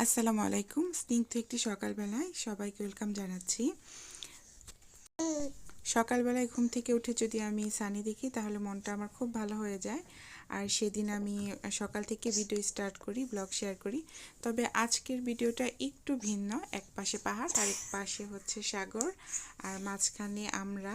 আসসালামু আলাইকুম। স্নিগ্ধ একটি সকালবেলায় সবাইকে ওয়েলকাম জানাচ্ছি। সকালবেলায় ঘুম থেকে উঠে যদি আমি সানি দেখি, তাহলে মনটা আমার খুব ভালো হয়ে যায়। আর সেদিন আমি সকাল থেকে ভিডিও স্টার্ট করি ব্লগ শেয়ার করি। তবে আজকের ভিডিওটা একটু ভিন্ন। এক পাশে পাহাড় আর এক পাশে হচ্ছে সাগর। আর মাঝখানে আমরা।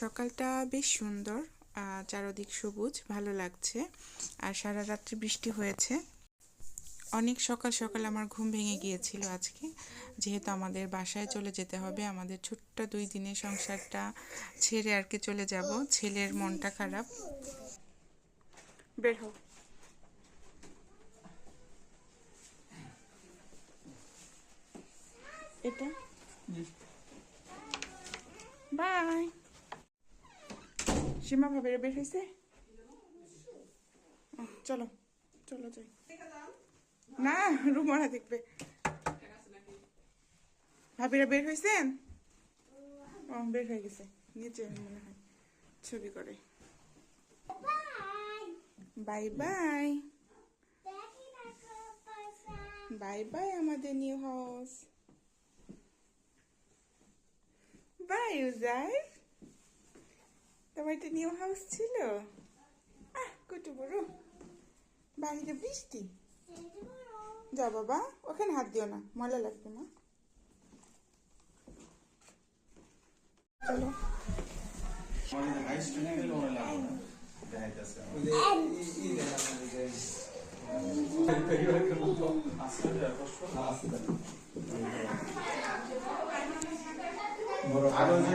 সকালটা বেশ সুন্দর চারদিক সবুজ, ভালো লাগছে। আর সারা রাত্রি বৃষ্টি হয়েছে। অনেক সকাল সকাল আমার ঘুম ভেঙে গিয়েছিল আজকে। যেহেতু আমাদের বাসায় চলে যেতে হবে, আমাদের ছোট্ট দুই দিনের সংসারটা ছেড়ে আর কি চলে যাব। ছেলের মনটা খারাপ। বের হও। এটা? বাই। সীমা ভাবেরা বের হয়েছে চলো চলো যাই। না রুমরা দেখবে। ভাবিরা বের হয়েছেন? ও, বের হয়ে গেছে। নিচে মনে হয় ছবি করে। Bye bye. বাই বাই আমাদের নিউ হাউস। বাই ইউজার তোমার একটা নিউ হাউস ছিল? আহ, কত বড়। বাইরে বৃষ্টি। যাও বাবা ওখানে হাত দিও না ময়লা লাগবে না চলো আরও যে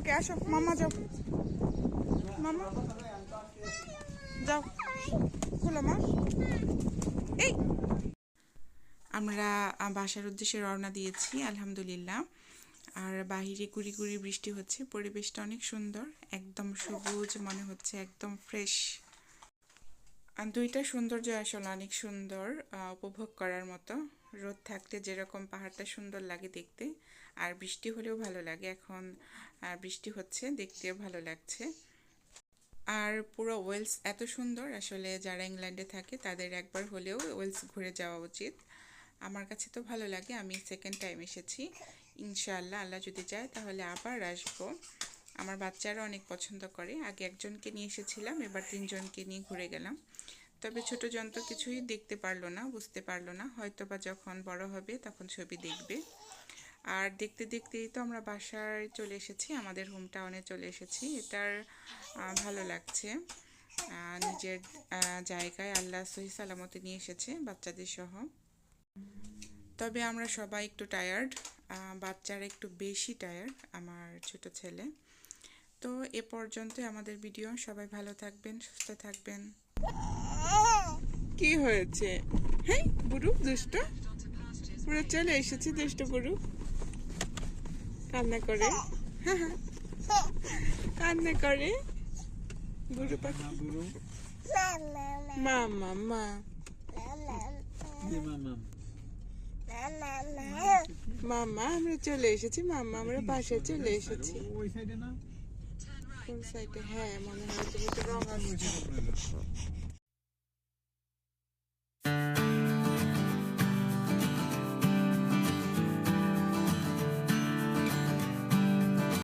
ওকে, আসো, মামা যাও। মামা? যাও। খুলো, মা। এই। আমরা বাসার উদ্দেশ্যে রওনা দিয়েছি, আলহামদুলিল্লাহ। আর বাহিরে কুড়ি কুড়ি বৃষ্টি হচ্ছে, পরিবেশটা অনেক সুন্দর, একদম সবুজ মনে হচ্ছে, একদম ফ্রেশ। দুইটা সৌন্দর্য আসলে অনেক সুন্দর উপভোগ করার মতো। রোদ থাকলে যেরকম পাহাড়টা সুন্দর লাগে দেখতে, আর বৃষ্টি হলেও ভালো লাগে। এখন বৃষ্টি হচ্ছে, দেখতেও ভালো লাগছে। আর পুরো ওয়েলস এত সুন্দর, আসলে যারা ইংল্যান্ডে থাকে তাদের একবার হলেও ওয়েলস ঘুরে যাওয়া উচিত। আমার কাছে তো ভালো লাগে, আমি সেকেন্ড টাইম এসেছি। ইনশাআল্লাহ, আল্লাহ যদি যায় তাহলে আবার আসব। আমার বাচ্চারা অনেক পছন্দ করে। আগে একজনকে নিয়ে এসেছিলাম, এবার তিনজনকে নিয়ে ঘুরে গেলাম। তবে ছোট যন্ত্র কিছুই দেখতে পারল না, বুঝতে পারল না। হয়তো বা যখন বড় হবে তখন ছবি দেখবে। আর দেখতে দেখতেই তো আমরা বাসায় চলে এসেছি, আমাদের হোম টাউনে চলে এসেছি। এটার ভালো লাগছে। নিজের জায়গায় আল্লাহ সহি সালামতে নিয়ে এসেছে বাচ্চাদের সহ। তবে আমরা সবাই একটু টায়ার্ড বাচ্চারা একটু বেশি টায়ার্ড আমার ছোট ছেলে। তো এ পর্যন্ত আমাদের ভিডিও সবাই ভালো থাকবেন, সুস্থ থাকবেন। কি হয়েছে? হ্যাঁ বুড়ু দুষ্ট। পুরো চলে এসেছি দুষ্ট বুড়ু। কান্না করে। কান্না করে। বুড়ু পাখি। মা মা মা। মামা আমরা চলে এসেছি। মামা আমরা বাসায় চলে এসেছি। ওই সাইডে না? কোন সাইডে? হ্যাঁ মনে হয় তুমি তো রং আসছে।